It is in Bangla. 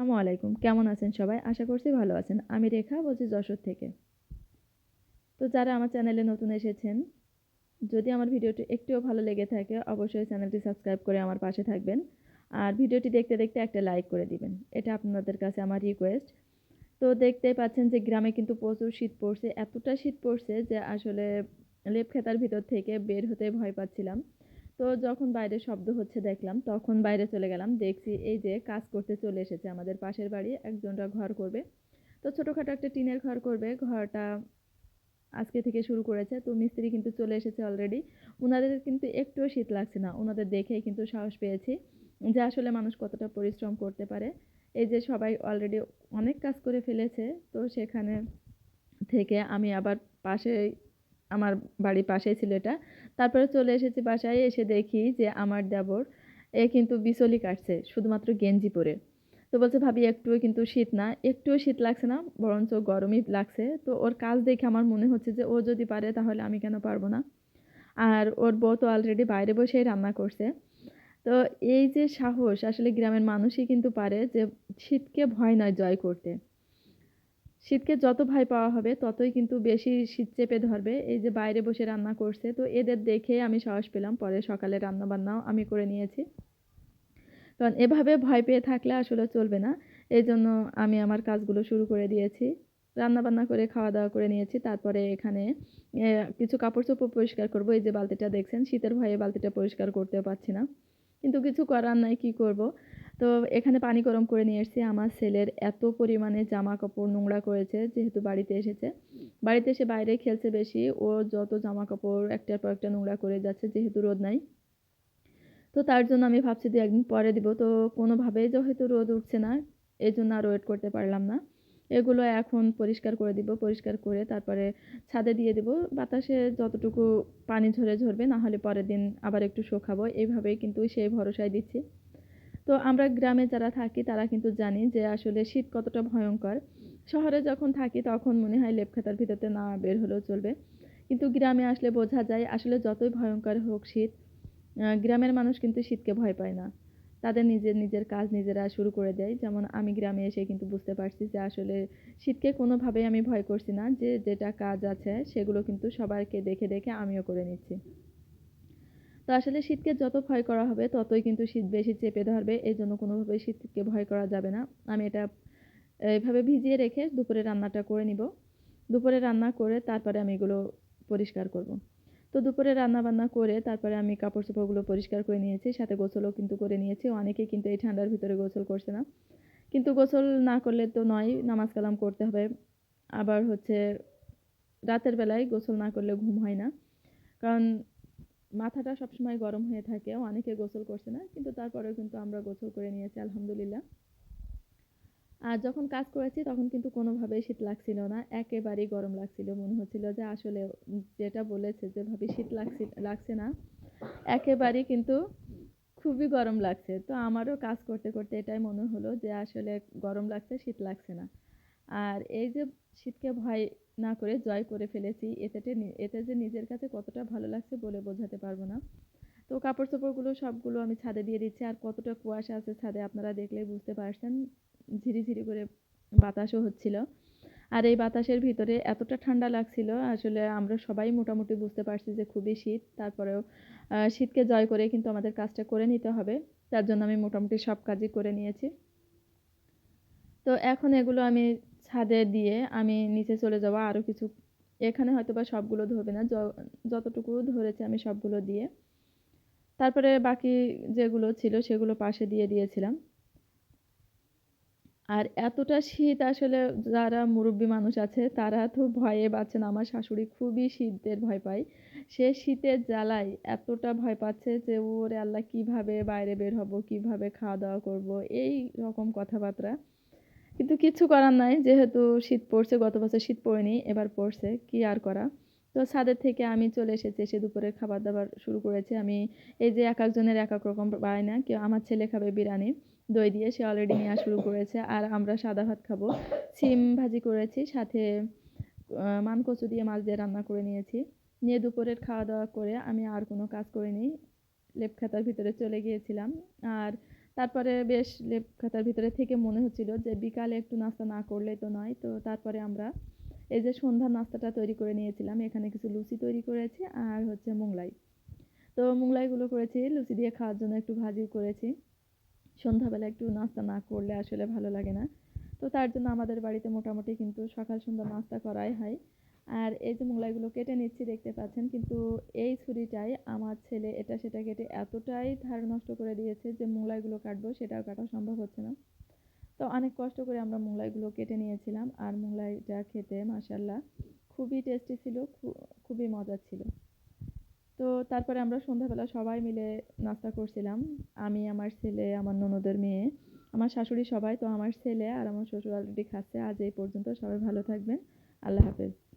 আসসালামু আলাইকুম। কেমন আছেন সবাই? আশা করছি ভালো আছেন। আমি রেখা, বলছি যশোর থেকে। তো যারা আমার চ্যানেলে নতুন এসেছেন, যদি আমার ভিডিওটি একটুও ভালো লেগে থাকে, অবশ্যই চ্যানেলটি সাবস্ক্রাইব করে আমার পাশে থাকবেন। আর ভিডিওটি দেখতে দেখতে একটা লাইক করে দিবেন। এটা আপনাদের কাছে আমার রিকোয়েস্ট তো দেখতেই পাচ্ছেন যে গ্রামে কিন্তু প্রচুর শীত পড়ছে। এতটা শীত পড়ছে যে আসলে লেপ খেতার ভিতর থেকে বের হতে ভয় পাচ্ছিলাম। তো যখন বাইরে শব্দ হচ্ছে দেখলাম, তখন বাইরে চলে গেলাম। দেখছি এই যে কাজ করতে চলে এসেছে আমাদের পাশের বাড়ি, একজনরা ঘর করবে। তো ছোটোখাটো একটা টিনের ঘর করবে। ঘরটা আজকে থেকে শুরু করেছে। তো মিস্ত্রি কিন্তু চলে এসেছে অলরেডি ওনাদের কিন্তু একটুও শীত লাগছে না। ওনাদের দেখেই কিন্তু সাহস পেয়েছি যে আসলে মানুষ কতটা পরিশ্রম করতে পারে। এই যে সবাই অলরেডি অনেক কাজ করে ফেলেছে। তো সেখানে থেকে আমি আবার পাশে আমার বাড়ির পাশেই ছিল এটা। তারপরে চলে এসেছি বাসায়, এসে দেখি যে আমার দেবর, এ কিন্তু বিচলি কাটছে, শুধুমাত্র গেঞ্জি পরে। তো বলছে, ভাবি, একটুও কিন্তু শীত না। একটুও শীত লাগছে না, বরঞ্চ গরমই লাগছে। তো ওর কাজ দেখে আমার মনে হচ্ছে যে, ও যদি পারে, তাহলে আমি কেন পারব না? আর ওর বউ তো অলরেডি বাইরে বসেই রান্না করছে। তো এই যে সাহস, আসলে গ্রামের মানুষই কিন্তু পারে যে, শীতকে ভয় নয় জয় করতে। শীতকে যত ভয় পাওয়া হবে, ততই কিন্তু বেশি শীত চেপে ধরবে। এই যে বাইরে বসে রান্না করছে, তো এদের দেখে আমি সাহস পেলাম। পরে সকালে রান্না বান্নাও আমি করে নিয়েছি। কারণ এভাবে ভয় পেয়ে থাকলে আসলে চলবে না। এই জন্য আমি আমার কাজগুলো শুরু করে দিয়েছি। রান্না বান্না করে খাওয়া দাওয়া করে নিয়েছি। তারপরে এখানে কিছু কাপড় চোপড় পরিষ্কার করব। এই যে বালতিটা দেখছেন, শীতের ভয়ে বালতিটা পরিষ্কার করতেও পারছি না। কিন্তু কিছু করার নাই, কি করব? তো এখানে পানি গরম করে নিয়ে এসেছি। আমার ছেলের এত পরিমাণে জামা কাপড় নোংরা করেছে, যেহেতু বাড়িতে এসেছে। বাড়িতে এসে বাইরে খেলছে বেশি। ও যত জামা কাপড় একটার পর একটা নোংরা করে যাচ্ছে, যেহেতু রোদ নাই। তো তার জন্য আমি ভাবছি দু একদিন পরে দিব। তো কোনোভাবেই যেহেতু রোদ উঠছে না এই জন্য আর ওয়েট করতে পারলাম না। এগুলো এখন পরিষ্কার করে দিব, পরিষ্কার করে তারপরে ছাদে দিয়ে দেব। বাতাসে যতটুকু পানি ঝরে ঝরবে, না হলে পরের দিন আবার একটু শোকাবো। এইভাবেই কিন্তু সেই ভরসায় দিচ্ছি। তো আমরা গ্রামে যারা থাকি, তারা কিন্তু জানি যে আসলে শীত কতটা ভয়ঙ্কর। শহরে যখন থাকি, তখন মনে হয় লেপখাতার ভিতরতে না বের হলেও চলবে। কিন্তু গ্রামে আসলে বোঝা যায়, আসলে যতই ভয়ঙ্কর হোক শীত গ্রামের মানুষ কিন্তু শীতকে ভয় পায় না। তাদের নিজের নিজের কাজ নিজেরা শুরু করে দেয়। যেমন আমি গ্রামে এসে কিন্তু বুঝতে পারছি যে আসলে শীতকে কোনোভাবেই আমি ভয় করছি না, যে যেটা কাজ আছে সেগুলো কিন্তু সবাইকে দেখে দেখে আমিও করে নিচ্ছি। তো আসলে শীতকে যত ভয় করা হবে, ততই কিন্তু শীত বেশি চেপে ধরবে। এই জন্য কোনোভাবেই শীতকে ভয় করা যাবে না। আমি এটা এইভাবে ভিজিয়ে রেখে দুপুরে রান্নাটা করে নিব। দুপুরে রান্না করে তারপরে আমি এগুলো পরিষ্কার করব। তো দুপুরে রান্না বান্না করে তারপরে আমি কাপড় চোপড়গুলো পরিষ্কার করে নিয়েছি, সাথে গোসলও কিন্তু করে নিয়েছি। অনেকেই কিন্তু এই ঠান্ডার ভিতরে গোসল করছে না। কিন্তু গোসল না করলে তো নয়, নামাজ কালাম করতে হবে। আবার হচ্ছে রাতের বেলায় গোসল না করলে ঘুম হয় না। কারণ মাথাটা সবসময় গরম হয়ে থাকে, অনেকে গোসল করছে না, কিন্তু তারপরেও কিন্তু আমরা গোসল করে নিয়েছি, আলহামদুলিল্লাহ। আর যখন কাজ করেছি তখন কিন্তু কোনোভাবেই শীত লাগছিল না, একেবারেই গরম লাগছিল। মনে হচ্ছিল যে আসলে যেটা বলেছে যেভাবে শীত লাগছে লাগছে না, একেবারেই কিন্তু খুবই গরম লাগছে। তো আমারও কাজ করতে করতে এটাই মনে হলো যে আসলে গরম লাগছে, শীত লাগছে না। আর এই যে শীতকে ভয় না করে, জয় করে ফেলেছি, এতে এতে যে নিজের কাছে কতটা ভালো লাগছে বলে বোঝাতে পারব না। তো কাপড় চোপড়গুলো সবগুলো আমি ছাদে দিয়ে দিচ্ছি, আর কতটা কুয়াশা আছে ছাদে আপনারা দেখলেই বুঝতে পারছেন। ঝিরিঝিরি করে বাতাসও হচ্ছিল। আর এই বাতাসের ভিতরে এতটা ঠান্ডা লাগছিল, আসলে আমরা সবাই মোটামুটি বুঝতে পারছি যে খুবই শীত। তারপরেও শীতকে জয় করে কিন্তু আমাদের কাজটা করে নিতে হবে। তার জন্য আমি মোটামুটি সব কাজই করে নিয়েছি। তো এখন এগুলো আমি ছাদে দিয়ে আমি নিচে চলে যাব, আরও কিছু, এখানে হয়তো বা সবগুলো ধরবে না। যতটুকু ধরেছে আমি সবগুলো দিয়ে। তারপরে বাকি যেগুলো ছিল সেগুলো পাশে দিয়ে দিয়েছিলাম। আর এতটা শীত আসলে যারা মুরব্বী মানুষ আছে, তারা তো ভয়ে বাঁচেন আমার শাশুড়ি খুবই শীতের ভয় পায়। সে শীতের জ্বালায় এতটা ভয় পাচ্ছে যে, ওরে আল্লাহ, কীভাবে বাইরে বের হব? কীভাবে খাওয়া দাওয়া করব? এই রকম কথাবার্তা। কিন্তু কিছু করার নাই, যেহেতু শীত পড়ছে, গত বছর শীত পড়েনি, এবার পড়ছে, কি আর করা? তো ছাদের থেকে আমি চলে এসেছি, এসে দুপুরের খাবার দাবার শুরু করেছি। আমি এই যে এক একজনের এক এক রকম না কেউ আমার ছেলে খাবে বিরিয়ানি দই দিয়ে সে অলরেডি নেওয়া শুরু করেছে, আর আমরা সাদা ভাত খাব। সিম ভাজি করেছি, সাথে মান কচু দিয়ে মাছ দিয়ে রান্না করে নিয়েছি। নিয়ে দুপুরের খাওয়া দাওয়া করে আমি আর কোনো কাজ করিনি। লেপ খাতার ভিতরে চলে গিয়েছিলাম। আর তারপরে বেশ লেপ খাতার ভিতরে থেকে মনে হচ্ছিল যে বিকালে একটু নাস্তা না করলেই তো নয়, তো তারপরে আমরা এই যে সন্ধ্যার নাস্তাটা তৈরি করে নিয়েছিলাম, এখানে কিছু লুচি তৈরি করেছি আর হচ্ছে মোংলাই। তো মোংলাইগুলো করেছি, লুচি দিয়ে খাওয়ার জন্য একটু ভাজি করেছি। সন্ধ্যাবেলা একটু নাস্তা না করলে আসলে ভালো লাগে না। তো তার জন্য আমাদের বাড়িতে মোটামুটি কিন্তু সকাল সন্ধ্যা নাস্তা করাই হয়। আর এই যে মোগলাইগুলো কেটে নিচ্ছি দেখতে পাচ্ছেন, কিন্তু এই ছুরিটাই আমার ছেলে এটা সেটা কেটে এতটাই ধার নষ্ট করে দিয়েছে যে মোগলাইগুলো কাটবো সেটাও কাটা সম্ভব হচ্ছে না। তো অনেক কষ্ট করে আমরা মোগলাইগুলো কেটে নিয়েছিলাম, আর মোগলাইটা খেতে মাসাল্লাহ খুবই টেস্টি ছিল খুবই মজা ছিল। তো তারপরে আমরা সন্ধ্যাবেলা সবাই মিলে নাস্তা করছিলাম। আমি, আমার ছেলে, আমার ননদের মেয়ে, আমার শাশুড়ি সবাই, তো আমার ছেলে আর আমার শ্বশুর অলরেডি খাচ্ছে। আজ এই পর্যন্ত সবাই ভালো থাকবেন। আল্লাহ হাফেজ।